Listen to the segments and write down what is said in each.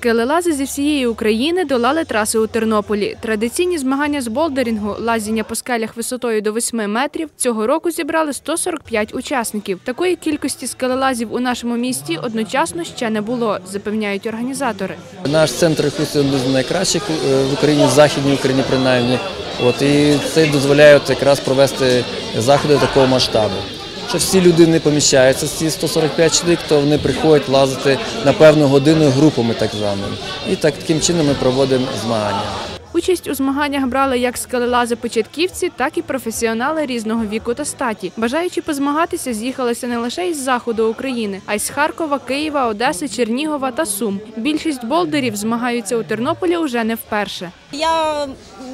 Скелелази зі всієї України долали траси у Тернополі. Традиційні змагання з болдерінгу, лазіння по скелях висотою до 8 метрів цього року зібрали 145 учасників. Такої кількості скелелазів у нашому місті одночасно ще не було, запевняють організатори. Наш центр рахується одним з найкращих е, в Україні, в Західній Україні принаймні. От, і це дозволяє якраз провести заходи такого масштабу. Що всі люди не поміщаються, ці 145 чоловік, то вони приходять лазити на певну годину групами так званими. І так, таким чином ми проводимо змагання. Участь у змаганнях брали як скелелази-початківці, так і професіонали різного віку та статі. Бажаючи позмагатися, з'їхалися не лише із заходу України, а й з Харкова, Києва, Одеси, Чернігова та Сум. Більшість болдерів змагаються у Тернополі уже не вперше. Я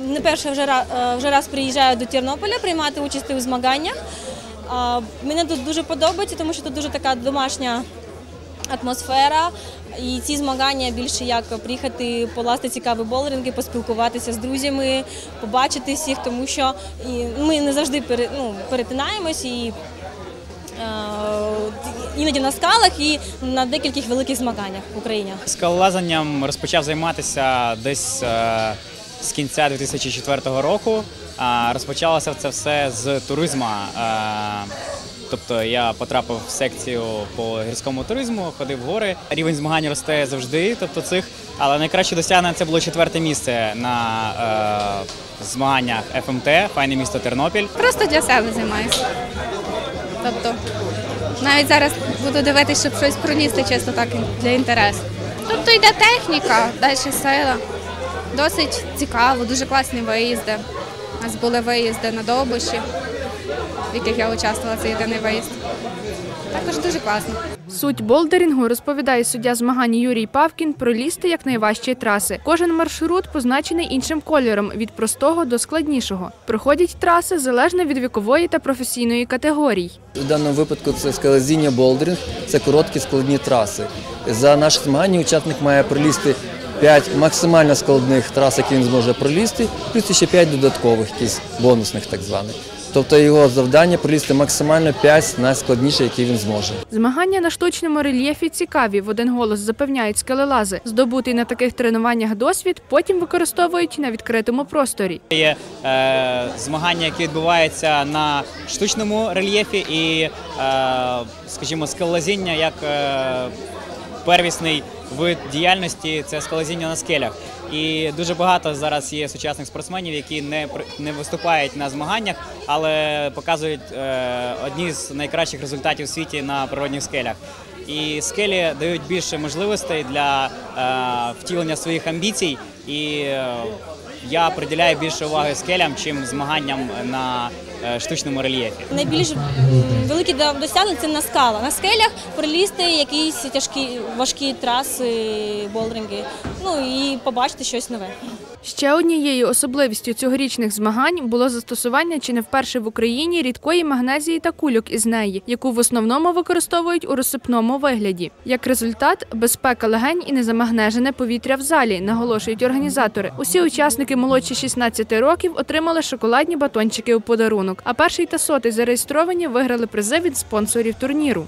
не перше вже раз, вже раз приїжджаю до Тернополя приймати участь у змаганнях. Мені тут дуже подобається, тому що тут дуже така домашня атмосфера. І ці змагання більше як приїхати полазити цікаві болеринги, поспілкуватися з друзями, побачити всіх, тому що ми не завжди ну, перетинаємось і е, іноді на скалах і на декількох великих змаганнях в Україні. Скалолазанням розпочав займатися десь е, з кінця 2004 року. Розпочалося це все з туризму. Тобто я потрапив в секцію по гірському туризму, ходив в гори. Рівень змагань росте завжди, тобто цих, але найкраще досягнення це було четверте місце на е, змаганнях ФМТ, файне місто Тернопіль. Просто для себе займаюся. Тобто навіть зараз буду дивитися, щоб щось проністи чисто так для інтересу. Тобто йде техніка, далі сила. Досить цікаво, дуже класні виїзди. У нас були виїзди на Довбуші, в яких я участвувала, це єдиний виїзд. Також дуже класно. Суть болдерінгу розповідає суддя змагань Юрій Павкін про лізти як найважчі траси. Кожен маршрут позначений іншим кольором від простого до складнішого. Проходять траси залежно від вікової та професійної категорій. В даному випадку це скалезіння болдеринг, це короткі складні траси. За наше змагання учасник має пролізти 5 максимально складних трас, які він зможе пролізти, плюс ще 5 додаткових, якісь бонусних так званих. Тобто його завдання пролізти максимально 5 найскладніших, які він зможе. Змагання на штучному рельєфі цікаві. В один голос запевняють скелелази. Здобутий на таких тренуваннях досвід потім використовують на відкритому просторі. Є е, змагання, які відбуваються на штучному рельєфі, і, е, скажімо, скалолазіння як е, первісний вид діяльності це скалолазіння на скелях. І дуже багато зараз є сучасних спортсменів, які не не виступають на змаганнях, але показують е, одні з найкращих результатів у світі на природних скелях. І скелі дають більше можливостей для е, втілення своїх амбіцій і. е, я приділяю більше уваги скелям, чим змаганням на штучному рельєфі. Найбільш великі до- досягнення це на скалах. На скелях пролізти якісь тяжкі важкі траси, болдеринги, ну і побачити щось нове. Ще однією особливістю цьогорічних змагань було застосування чи не вперше в Україні рідкої магнезії та кульок із неї, яку в основному використовують у розсипному вигляді. Як результат, безпека легень і незамагнежене повітря в залі, наголошують організатори. Усі учасники молодші 16 років отримали шоколадні батончики у подарунок. А перший та сотий зареєстровані виграли призи від спонсорів турніру.